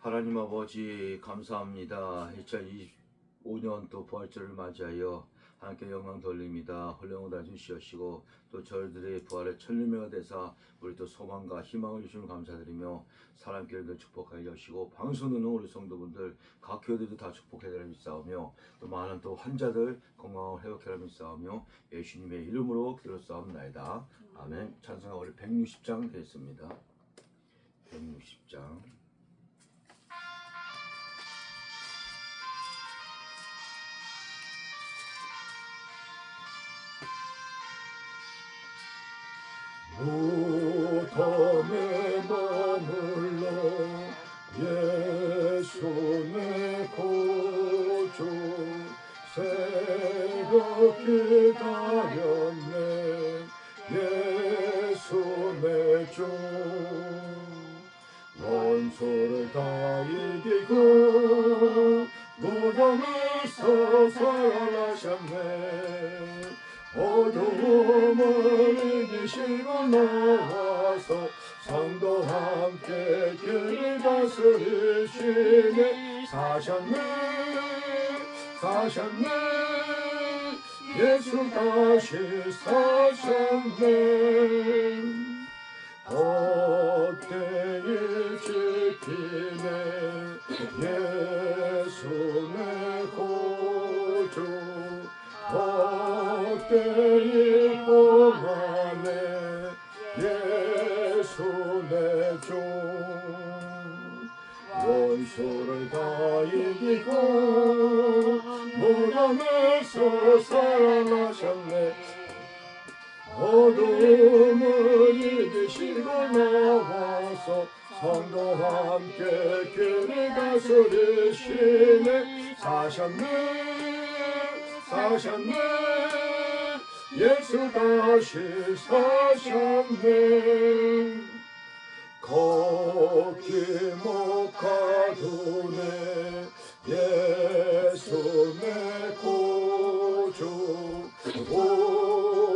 하나님 아버지 감사합니다. 2025년 또 부활절을 맞이하여 하나님께 영광 돌립니다. 홀령을 다 주시옵시고 또 저희들의 부활의 천리매가 되사 우리 또 소망과 희망을 주시는 감사드리며 사람끼리도 축복하여 주시고 방송 듣는 우리 성도분들 각 교회들도 다 축복해 드리며 싸우며 또 많은 또 환자들 건강을 회복해 드리며 싸우며 예수님의 이름으로 기도싸움나이다. 아멘. 찬송가 우리 160장 됐습니다. 160장. 무덤에 머물러 예수 내 구주 새벽 기다렸네. 예수 내주. 원수를 다 이기고 무덤에서 살아나셨네 어두움을 이기시고 나와서 성도 함께 길을 다스리시네 사셨네 사셨네. 예수 다시 사셨네. 헛되이 지키네 헛되이 봉하네 예수 내주 원수를 다 이기고 무덤에서 예수 다시 사셨네. 걷기 못 가두네. 예수 내 구주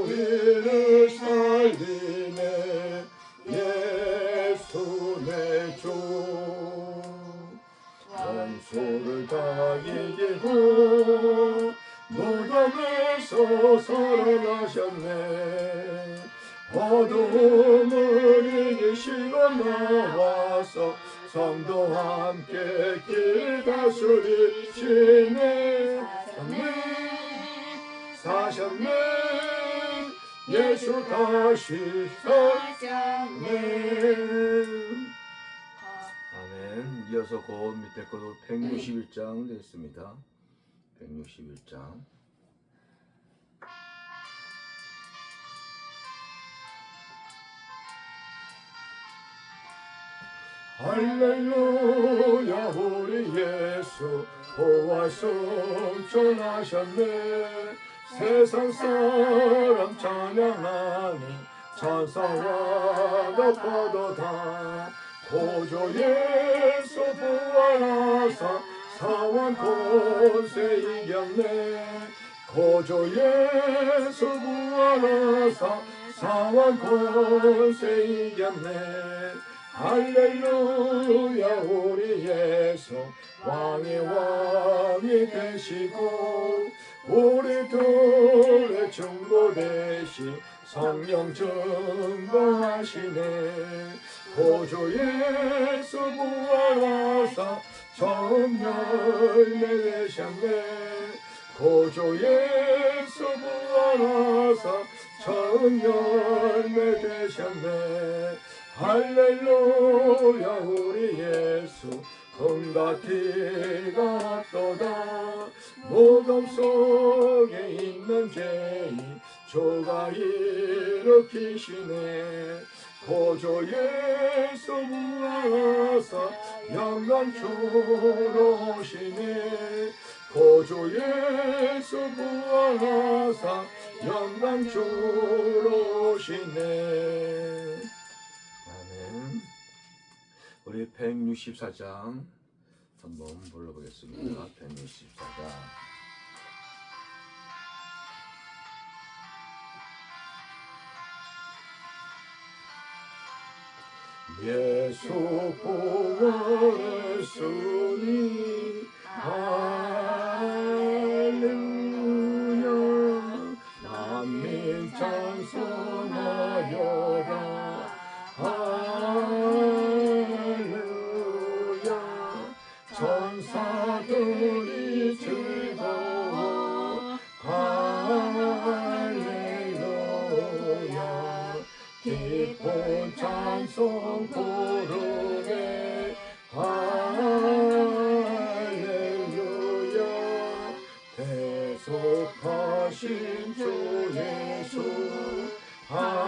우리를 살리네. 예수 내주. 원수를 다 이기고 무덤에서 살아나셨네 어둠을 이기시고 나와서 성도 함께 길 다스리시네 사셨네 사셨네 예수 다시 사셨네 아멘. 이어서 곧 밑에 것도 161장 됐습니다. 161장. 할렐루야 우리 예수 보활성 전하셨네. 세상 사람 찬양하니 천사와 덮어도 다. 고조 예수 부활하사 사원 권세 이겼네. 고조 예수 부활하사 사원 권세 이겼네 할렐루야 우리 예수. 왕의 왕이 되시고 우리 둘의 중보 대신 성령 증거하시네. 고조 예수 부활하사 처음 열매 되셨네. 고조 예수 부활하사 처음 열매 되셨네 할렐루야 우리 예수. 티가 떠다 무덤 속에 있는 죄인 조가 일으키시네. 고조 예수 부활하사 영광 주로 오시네. 고조 예수 부활하사 영광 주로 오시네 우리 164장 한번 불러보겠습니다. 음. 164장. 예수 보았으니 할렐루야 남민 찬송하여라 되신 주 예수. 할렐루야.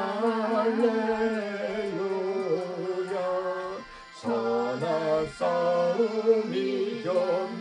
선악 싸움이 견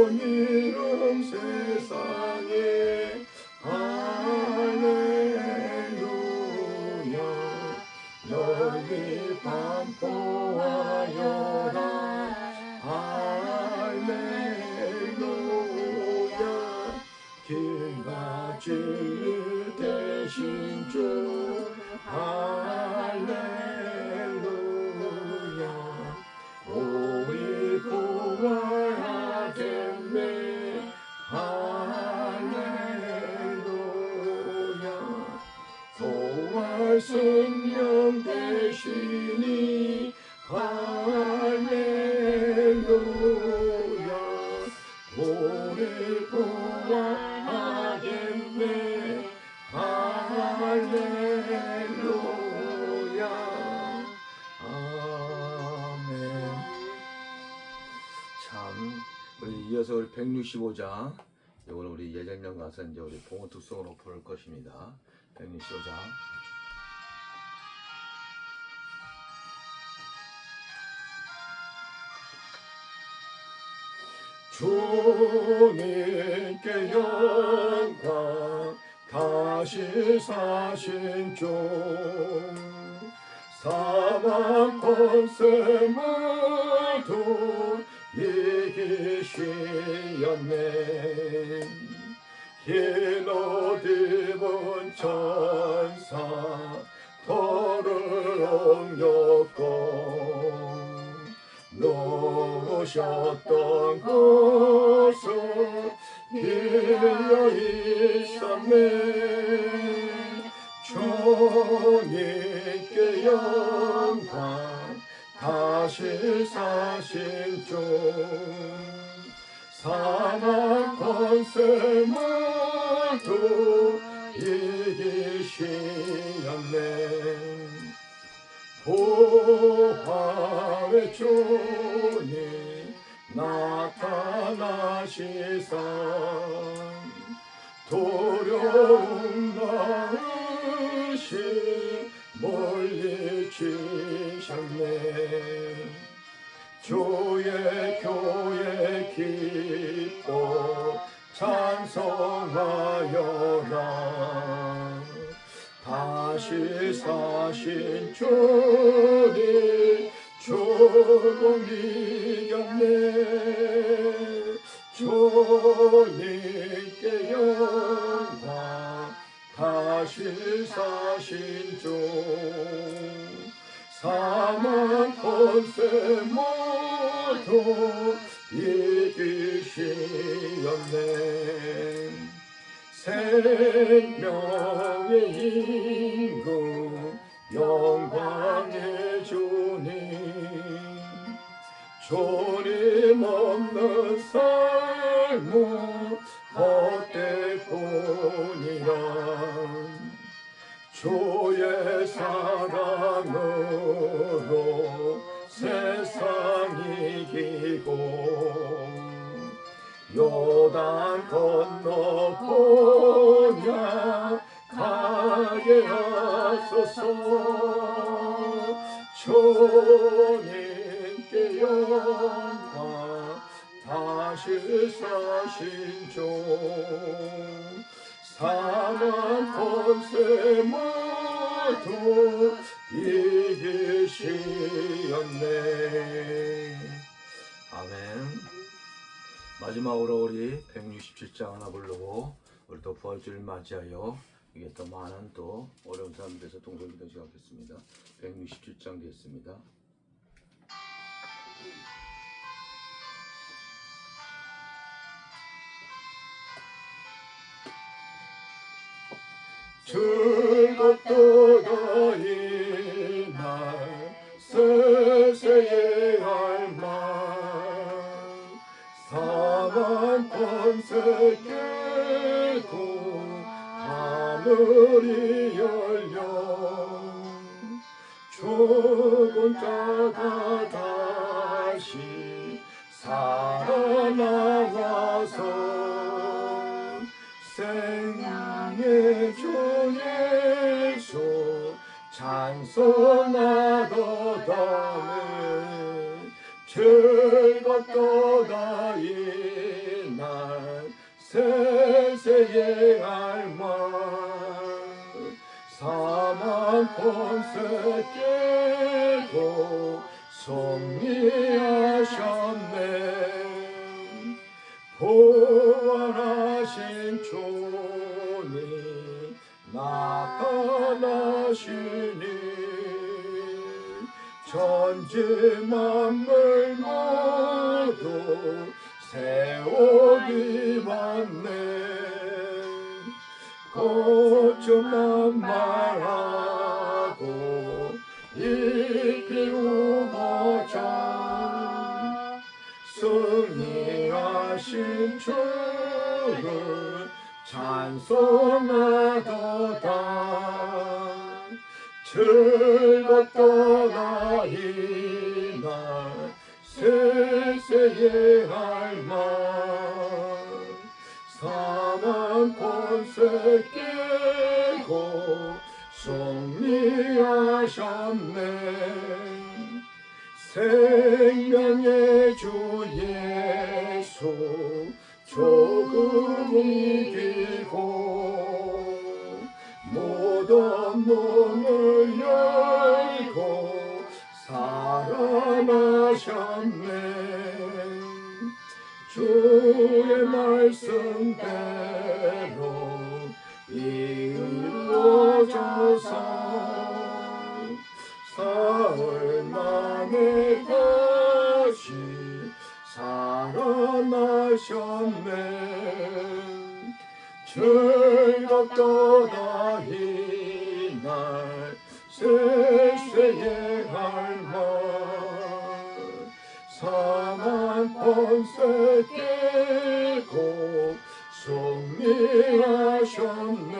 높은 이름 세상에. 할렐루야. 반 참 우리 이어서 우리 165장. 이거는 우리 예정령 가서 이제 우리 봉헌 특성으로 부를 것입니다. 165장 주님께 영광 다시 사신 주 사망 권세 모두 이기시었네. 흰옷 입은 천사 터를 옮겼고 놓으셨던 곳은 비어 있었네 주님께 영광 다시 사신 주 사망 권세 모두 이기시었네. 부활의 주님 나타나시사 두려움 나으시 물리치셨네. 주의 교회 기뻐 찬송하여라. 다시 사신 주님 죽음 이겼네 주님께 영광 다시 사신 주 사망 권세 모두 이기시었네. 생명의 임금 영광의 조림 없는 삶은 헛되뿐이라 주의 사랑으로 세상 이기고 요단 건너 보냐 가게 하소서. 주님께 영광 다시 사신 주 사망 권세 모두 이기시었네 아멘. 마지막으로 우리 167장 하나 부르고 우리 또 부활주를 맞이하여 이게 더 많은 또 어려운 사람들에서 동성기도 시작했습니다. 167장 됐습니다. 즐겁도다 이날 세세의 할망 사만 권세 깨고 하늘이 열려. 죽은 자가 다시 살아나와서 찬송하도다네 즐겁도다 이날 세세의 할망 사만 권세 깨고 승리하셨 천지 만물 모두 세월이 왔네. 고추만 말하고 이기우고자 승리하신 주를 찬송하도다. 즐겁도 깨고 승리하셨네. 생명의 주 예수 조금 이기고 모든 문을 주였네. 즐겁도 다 이 날 세세의 할말. 사만 번세 깨고 승리하셨네.